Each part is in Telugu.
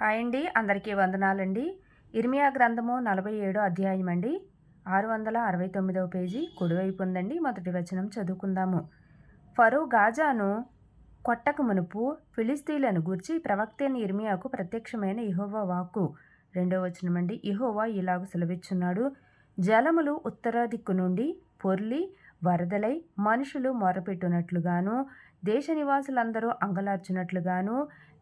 హాయ్ అండి అందరికీ వందనాలండి. ఇర్మియా గ్రంథము నలభై ఏడో అధ్యాయం అండి. ఆరు వందల అరవై తొమ్మిదవ పేజీ కుడివైపు ఉందండి మొదటి వచనం చదువుకుందాము. ఫరో గాజాను కొట్టక మునుపు ఫిలిస్తీన్లను గూర్చి ప్రవక్తైన ఇర్మియాకు ప్రత్యక్షమైన ఇహోవా వాక్కు. రెండవ వచనం అండి. ఇహోవా ఇలాగ సెలవిచ్చున్నాడు. జలములు ఉత్తర దిక్కు నుండి పొర్లి వరదలై మనుషులు మొరపెట్టునట్లుగాను దేశ నివాసులందరూ అంగలార్చినట్లుగాను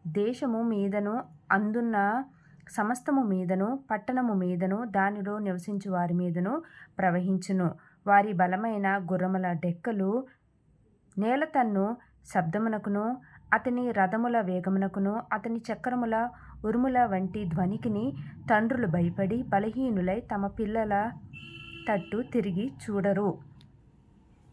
దేశము మీదను అందున్న సమస్తము మీదను పట్టణము మీదను దానిలో నివసించు వారి మీదను ప్రవహించును. వారి బలమైన గుర్రముల డెక్కలు నేలతన్ను శబ్దమునకును అతని రథముల వేగమునకును అతని చక్రముల ఉరుముల వంటి ధ్వనికిని తండ్రులు భయపడి బలహీనులై తమ పిల్లల తట్టు తిరిగి చూడరు.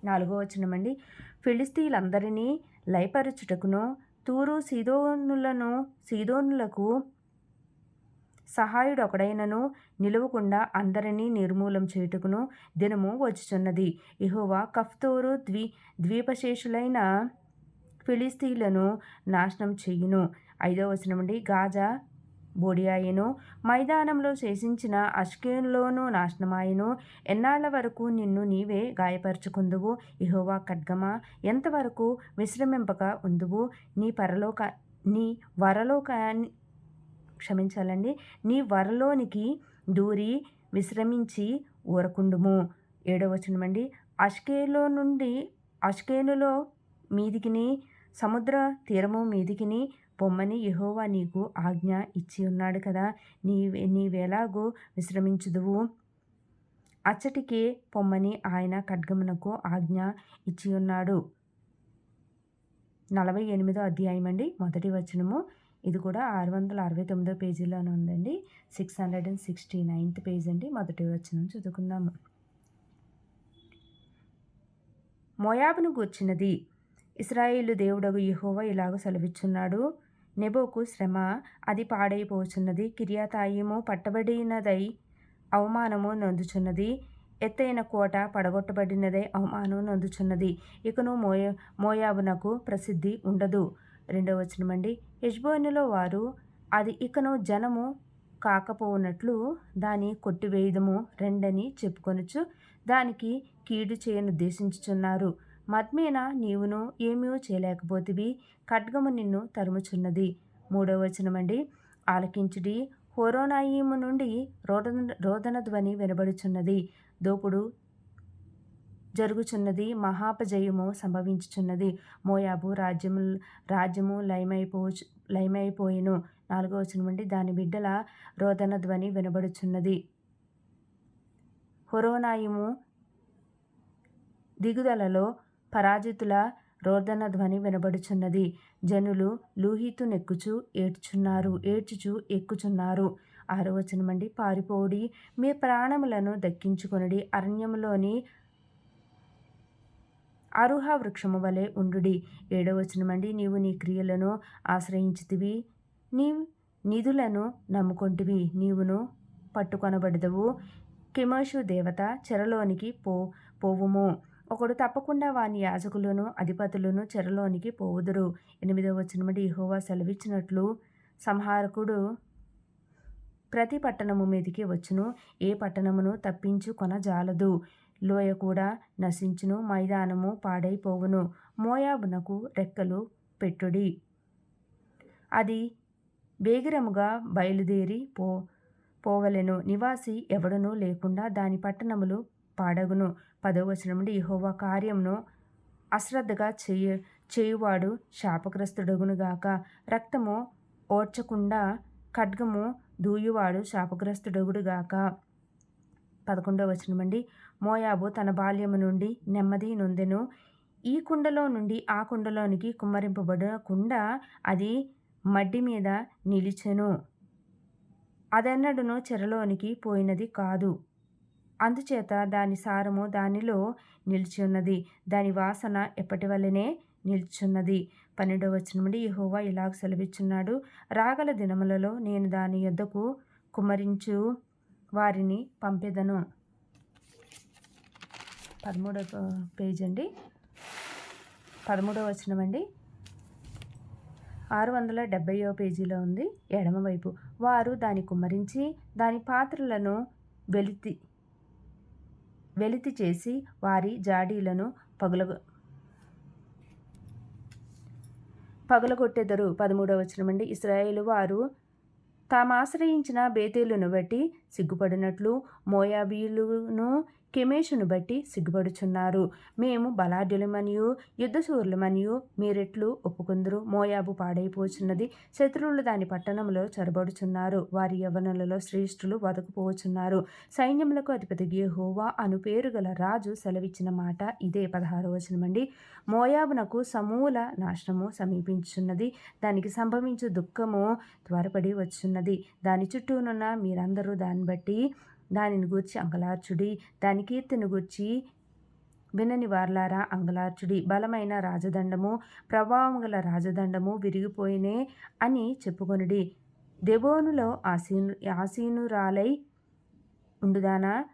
నాలుగో వచనమండి. ఫిలిస్తీన్లందరినీ లయపరచుటకును తూరు సీదోనులను సీదోనులకు సహాయుడొకడైనను నిలువకుండా అందరినీ నిర్మూలం చేయుటకును దినము వచ్చుచున్నది. ఇహోవా కఫ్తోరు ద్వీ ద్వీపశేషులైన ఫిలిస్తీన్లను నాశనం చేయును. ఐదో వచనం నుండి గాజా బోడియాయను మైదానంలో శేషించిన అష్కేన్లోనూ నాశనమాయను. ఎన్నాళ్ళ వరకు నిన్ను నీవే గాయపరుచుకుందువు? ఇహోవా ఖడ్గమా? ఎంతవరకు విశ్రమింపక ఉందువు? నీ పరలోక నీ వరలోక క్షమించాలండి. నీ వరలోనికి దూరి విశ్రమించి ఊరకుండుము. ఏడవచనమండి అష్కేలో నుండి అష్కేనులో మీదికిని సముద్ర తీరము మీదికిని పొమ్మని యహోవా నీకు ఆజ్ఞ ఇచ్చి ఉన్నాడు కదా. నీ నీవెలాగో విశ్రమించుదువు? అచ్చటికే పొమ్మని ఆయన ఖడ్గమునకు ఆజ్ఞ ఇచ్చి ఉన్నాడు. నలభై ఎనిమిదో అధ్యాయం అండి. మొదటి వచనము. ఇది కూడా ఆరు వందల అరవై తొమ్మిదో పేజీలోనే ఉందండి. Six hundred and sixty ninth page అండి. మొదటి వచనం చదువుకుందాము. మోయాబును గూర్చినది ఇస్రాయేలు దేవుడగు యహోవా ఇలాగ సెలవిచ్చున్నాడు. నెబోకు శ్రమ అది పాడైపోచున్నది కిర్యాతాయిము పట్టబడినదై అవమానము నొందుచున్నది ఎత్తైన కోట పడగొట్టబడినదై అవమానం నొందుచున్నది. ఇకను మోయ మోయాబునకు ప్రసిద్ధి ఉండదు. రెండవ వచనమండి. యజ్బోనులో వారు అది ఇకను జనము కాకపోనట్లు దాని కొట్టివేయదము రెండని చెప్పుకొనుచు దానికి కీడు చేయను ఉద్దేశించుచున్నారు మద్మేన నీవును ఏమీ చేయలేకపోతివి. ఖడ్గము నిన్ను తరుముచున్నది. మూడవ వచనమండి. ఆలకించుడి. హోరోనాయిము నుండి రోదన రోదన ధ్వని వినబడుచున్నది. దోపుడు జరుగుచున్నది. మహాపజయము సంభవించుచున్నది. మోయాబు రాజ్యము రాజ్యము లయమైపో లయమైపోయిను. నాలుగో వచనం నుండి దాని బిడ్డల రోదన ధ్వని వినబడుచున్నది. హొరోనాయిము దిగుదలలో పరాజితుల రోదన ధ్వని వినబడుచున్నది. జనులు లూహితు నెక్కుచు ఏడ్చున్నారు ఏడ్చుచు ఎక్కుచున్నారు. ఆరో వచనమండి. పారిపోడి మీ ప్రాణములను దక్కించుకొనడి అరణ్యములోని అరుహ వృక్షము వలె ఉండుడి. ఏడవ వచనమండి. నీవు నీ క్రియలను ఆశ్రయించితివి నీ నిధులను నమ్ముకొంటివి. నీవును పట్టుకొనబడదవు. కిమోషు దేవత చెరలోనికి పో పోవుము. ఒకడు తప్పకుండా వాని యాజకులను అధిపతులను చెరలోనికి పోవుదురు. ఎనిమిదవ వచనమటి ఇహోవా సెలవిచ్చినట్లు సంహారకుడు ప్రతి పట్టణము మీదికి వచ్చును. ఏ పట్టణమును తప్పించు కొనజాలదు. లోయ కూడా నశించును. మైదానము పాడైపోవును. మోయాబునకు రెక్కలు పెట్టుడి. అది వేగిరముగా బయలుదేరి పో పోవలెను. నివాసి ఎవడనూ లేకుండా దాని పట్టణములు పాడగును. పదవచనం నుండి యహోవా కార్యమును అశ్రద్ధగా చేయ చేయువాడు శాపగ్రస్తుడగునుగాక రక్తము ఓడ్చకుండా ఖడ్గము దూయువాడు శాపగ్రస్తుడగుడుగాక పదకొండవ వచనం అండి మోయాబు తన బాల్యము నుండి నెమ్మది నొందెను. ఈ కుండలో నుండి ఆ కుండలోనికి కుమ్మరింపబడకుండా అది మడ్డి మీద నిలిచెను. అదెన్నడును చెరలోనికి పోయినది కాదు. అందుచేత దాని సారము దానిలో నిలిచి ఉన్నది దాని వాసన ఎప్పటి వల్లనే నిల్చున్నది పన్నెండవ వచనం నుండి యహోవా ఇలాగ సెలవిచ్చున్నాడు. రాగల దినములలో నేను దాని యొద్దకు కుమ్మరించు వారిని పంపెదను. పదమూడవ పేజ్ అండి పదమూడవ వచనం అండి ఆరు వందల డెబ్బైవ పేజీలో ఉంది. ఎడమవైపు. వారు దాని కుమ్మరించి దాని పాత్రలను వెలితి వెలితి చేసి వారి జాడీలను పగుల పగలగొట్టెదరు. పదమూడవ వచనమండి. ఇస్రాయేలు వారు తాము ఆశ్రయించిన బేతేలును బట్టి సిగ్గుపడినట్లు మోయాబీలును కెమేషును బట్టి సిగ్గుపడుచున్నారు. మేము బలాఢ్యులమనియు యుద్ధశూరులమనియు మీరెట్లు ఒప్పుకుందరు. మోయాబు పాడైపోచున్నది. శత్రువులు దాని పట్టణంలో చొరబడుచున్నారు. వారి యవనులలో శ్రేష్ఠులు వదకుపోచున్నారు సైన్యములకు అధిపతి గేహోవా అను పేరు గల రాజు సెలవిచ్చిన మాట ఇదే పదహారు వచనమండి. మోయాబునకు సమూల నాశనము సమీపించున్నది. దానికి సంభవించు దుఃఖము త్వరపడి వచ్చున్నది. దాని చుట్టూనున్న మీరందరూ దాన్ని బట్టి దానిని గూర్చి అంగలార్చుడి దాని కీర్తిని గూర్చి వినని వార్లారా అంగలార్చుడి. బలమైన రాజదండము ప్రభావం గల రాజదండము విరిగిపోయినే అని చెప్పుకొనుడి. దెబోనులో ఆసీను ఆసీనురాలై ఉండుదానా?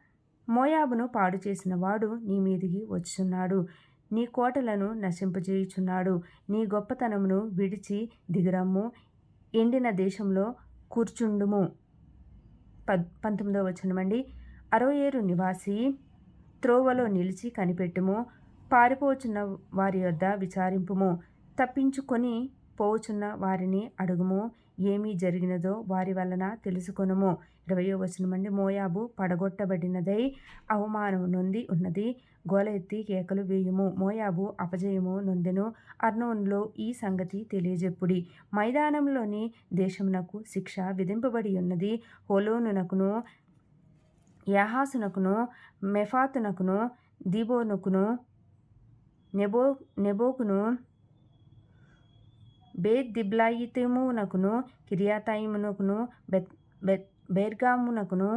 మోయాబును పాడు చేసిన వాడు నీ మీదికి వచ్చున్నాడు. నీ కోటలను నశింపజేయుచున్నాడు. నీ గొప్పతనమును విడిచి దిగరమ్ము. ఎండిన దేశంలో కూర్చుండుము. పద్ పంతొమ్మిదవ వచనమండి అరవయేరు నివాసి త్రోవలో నిలిచి కనిపెట్టుము పారిపోచున్న వారి వద్ద విచారింపుము తప్పించుకొని పోవుచున్న వారిని అడుగుము ఏమీ జరిగినదో వారి వలన తెలుసుకొనుము. ఇరవయో వచనమండి మోయాబు పడగొట్టబడినదై అవమానం నొంది ఉన్నది గోల ఎత్తి కేకలు వేయుము. మోయాబు అపజయము నొందెను అర్నోన్లో ఈ సంగతి తెలియజెప్పుడి. మైదానంలోని దేశమునకు శిక్ష విధింపబడి ఉన్నది హోలోనునకును యాహాసునకును మెఫాతునకును దిబోనుకును నెబో నెబోకును బేత్ దిబ్లాయితమునకును కిరియాతయిమునకును బెత్ బెత్ బెర్గామునకును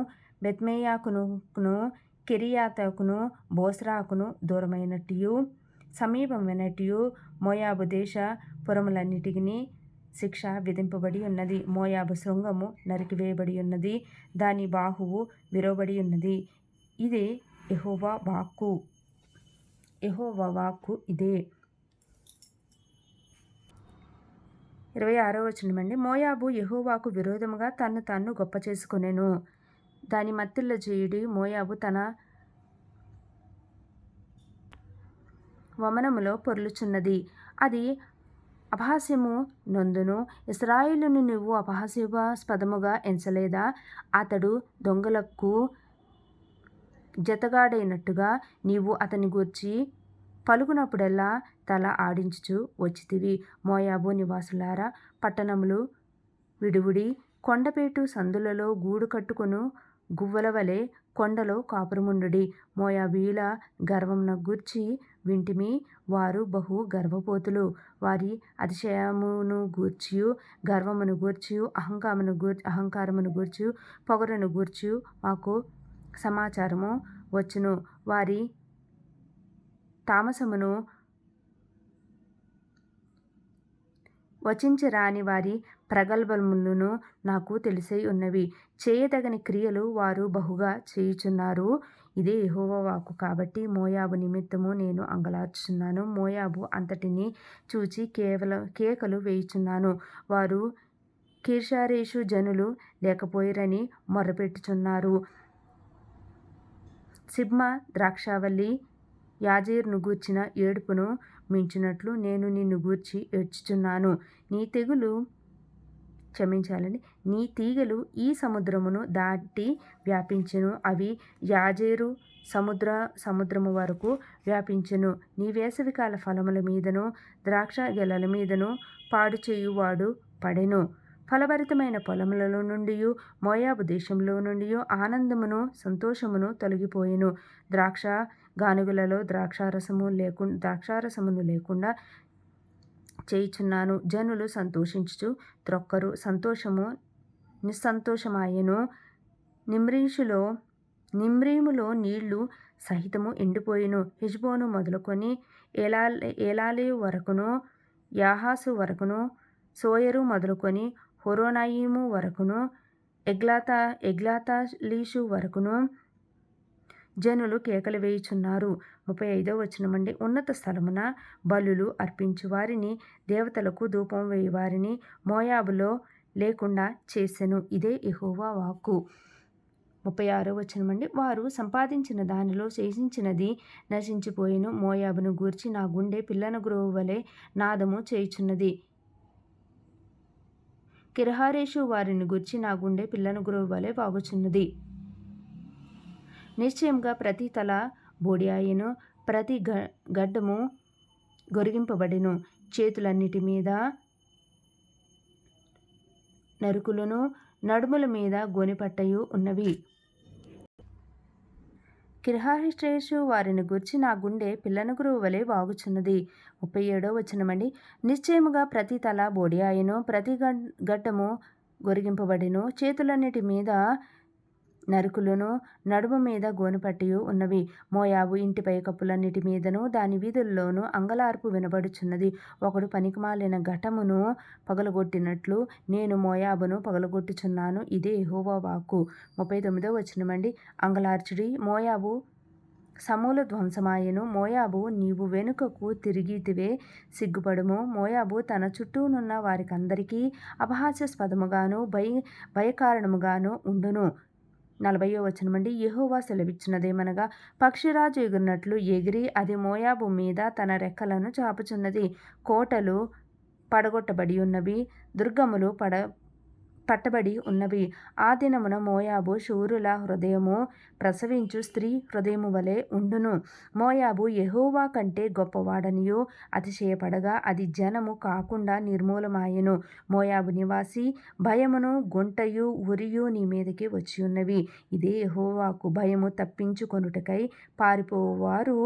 బెత్మేయాకును కిరియాతకును బోస్రాకును దూరమైనట్టు సమీపమైనట్టు మోయాబు దేశ పురములన్నిటికీ శిక్ష విధింపబడి ఉన్నది. మోయాబు శృంగము నరికివేయబడి ఉన్నది. దాని బాహువు విరవబడి ఉన్నది. ఇదే ఎహోవా వాక్కు. ఎహోవా వాక్కు ఇదే. ఇరవై ఆరో వచనమండి మోయాబు యహోవాకు విరోధముగా తన్ను తాను గొప్ప చేసుకునేను. దాని మత్తిల్ల చేయుడి మోయాబు తన వమనములో పొర్లుచున్నది. అది అపహాస్యము నందును. ఇస్రాయిలును నువ్వు అపహాస్యాస్పదముగా ఎంచలేదా? అతడు దొంగలకు జతగాడైనట్టుగా నీవు అతని గూర్చి పలుకునప్పుడల్లా తల ఆడించుచు వచ్చితివి. మోయాబు నివాసులారా పట్టణములు విడువుడి కొండపేటు సందులలో గూడు కట్టుకును గువ్వల వలె కొండలో కాపురముండుడి. మోయాబీల గర్వమున గూర్చి వింటిమి వారు బహు గర్వపోతులు. వారి అతిశయమును గూర్చియు గర్వమును గూర్చియు అహంకారమును గూర్ అహంకారమును గూర్చి పొగరును గూర్చి మాకు సమాచారము వచ్చును. వారి తామసమును వచించరాని వారి ప్రగల్భములను నాకు తెలిసై ఉన్నవి. చేయదగని క్రియలు వారు బహుగా చేయుచున్నారు. ఇదే యహోవాకు కాబట్టి మోయాబు నిమిత్తము నేను అంగలార్చున్నాను మోయాబు అంతటిని చూచి కేవలం కేకలు వేయుచున్నాను. వారు కీర్షారేషు జనులు లేకపోయిరని మొరపెట్టుచున్నారు. సిబ్మా ద్రాక్షావల్లి యాజీర్ను గూర్చిన ఏడుపును మించినట్లు నేను నిన్ను గూర్చి ఏడ్చుచున్నాను. నీ తెగులు క్షమించాలని నీ తీగలు ఈ సముద్రమును దాటి వ్యాపించెను. అవి యాజేరు సముద్ర సముద్రము వరకు వ్యాపించెను. నీ వేసవికాల ఫలముల మీదను ద్రాక్ష గెలల మీదను పాడు చేయువాడు పడెను. ఫలభరితమైన పొలములలో నుండి మోయాబు దేశంలో నుండి ఆనందమును సంతోషమును తొలగిపోయెను. ద్రాక్ష గానుగులలో ద్రాక్షారసము లేకు ద్రాక్షారసమును లేకుండా చేయుచున్నాను. జనులు సంతోషించుచు త్రొక్కరు సంతోషము నిస్సంతోషమాయెను. నిమ్రీషులో నిమ్రీములో నీళ్ళు సహితము ఎండిపోయిను. హిజ్బోను మొదలుకొని ఏలా ఏలాలే వరకును యాహాసు వరకును సోయరు మొదలుకొని హొరోనాయిము వరకును ఎగ్లాతా ఎగ్లాతలీషు వరకును జనులు కేకలు వేయుచున్నారు. ముప్పై ఐదో వచనమండి. ఉన్నత స్థలమున బలులు అర్పించు వారిని దేవతలకు ధూపం వేయి వారిని మోయాబులో లేకుండా చేసెను. ఇదే ఎహోవా వాక్కు. ముప్పై ఆరో వచనమండి. వారు సంపాదించిన దానిలో శేషించినది నశించిపోయిను. మోయాబును గూర్చి నా గుండె పిల్లన గురువు వలె నాదము చేయుచున్నది. కిరహారేషు వారిని గూర్చి నా గుండె పిల్లన గురువు వలె బాగుచున్నది నిశ్చయంగా ప్రతి తల బోడియాయను ప్రతి గ గడ్డము గొరిగింపబడిను. చేతులన్నిటి మీద నరుకులను నడుముల మీద గోనిపట్టయు ఉన్నవి. కిర్హాహిస్ట్రేషు వారిని గుర్చి నా గుండె పిల్లన గురువు వలె వాగుచున్నది. ముప్పై ఏడో వచనమండి. నిశ్చయముగా ప్రతి తల బోడియాయను ప్రతి గడ్డము గొరిగింపబడిను. చేతులన్నిటి మీద నరుకులను నడుము మీద గోనుపట్టియు ఉన్నవి. మోయాబు ఇంటి పైకప్పులన్నిటి మీదను దాని వీధుల్లోనూ అంగలార్పు వినబడుచున్నది. ఒకడు పనికిమాలిన ఘటమును పగలగొట్టినట్లు నేను మోయాబును పగలగొట్టుచున్నాను. ఇదే యెహోవా వాక్కు. ముప్పై తొమ్మిదో వచ్చినమండి అంగలార్చుడి మోయాబు సమూల ధ్వంసమాయను. మోయాబు నీవు వెనుకకు తిరిగితివే సిగ్గుపడుము. మోయాబు తన చుట్టూనున్న వారికందరికీ అపహాస్యాస్పదముగాను భయ భయకారణముగాను ఉండును. నలభయో వచనమండి యహోవా సెలవిచ్చినదేమనగా పక్షిరాజు ఎగురినట్లు ఎగిరి అది మోయాబు మీద తన రెక్కలను చాపుచున్నది. కోటలు పడగొట్టబడి ఉన్నవి దుర్గములు పడ పట్టబడి ఉన్నవి. ఆ దినమున మోయాబు శూరుల హృదయము ప్రసవించు స్త్రీ హృదయము వలె ఉండును. మోయాబు ఎహోవా కంటే గొప్పవాడనియు అతిశయపడగా అది జనము కాకుండా నిర్మూలమాయెను. మోయాబు నివాసి భయమును గుంటయు ఉరియు నీ మీదకి వచ్చి ఉన్నవి ఇదే ఎహోవాకు భయము తప్పించుకొనుటకై పారిపోవారు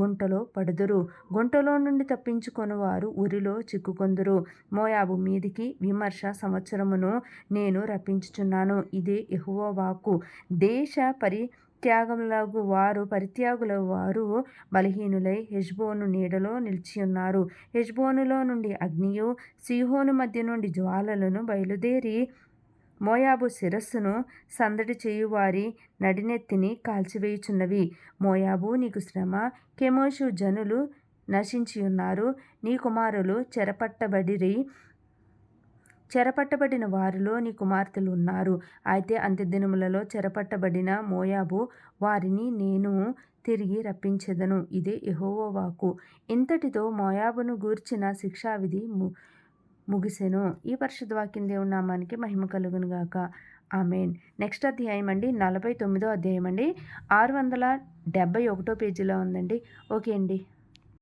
గుంటలో పడుదురు. గుంటలో నుండి తప్పించుకొనువారు ఉరిలో చిక్కుకొందురు. మోయాబు మీదికి విమర్శ సంవత్సరమును నేను రప్పించుచున్నాను. ఇదే యెహోవా వాక్కు. దేశ పరి త్యాగములగు వారు పరిత్యాగుల వారు బలహీనులై హెజ్బోను నీడలో నిలిచి ఉన్నారు హెజ్బోనులో నుండి అగ్నియు సిహోను మధ్య నుండి జ్వాలలను బయలుదేరి మోయాబు శిరస్సును సందడి చేయువారి నడినెత్తిని కాల్చివేయుచున్నవి. మోయాబు నీకు శ్రమ. కెమోషు జనులు నశించి ఉన్నారు నీ కుమారులు చెరపట్టబడిరి. చెరపట్టబడిన వారిలో నీ కుమార్తెలు ఉన్నారు అయితే అంత్యదినములలో చెరపట్టబడిన మోయాబు వారిని నేను తిరిగి రప్పించెదను. ఇదే యెహోవా ఇంతటితో మోయాబును గూర్చిన శిక్షావిధి ము ముగిసెను. ఈ పరిశుద్ధ వాక్యం దేవుని నామానికి మహిమ కలుగునుగాక ఆమెన్. నెక్స్ట్ అధ్యాయం అండి నలభై తొమ్మిదో అధ్యాయం అండి. ఆరు వందల డెబ్బై ఒకటో పేజీలో ఉందండి. ఓకే అండి.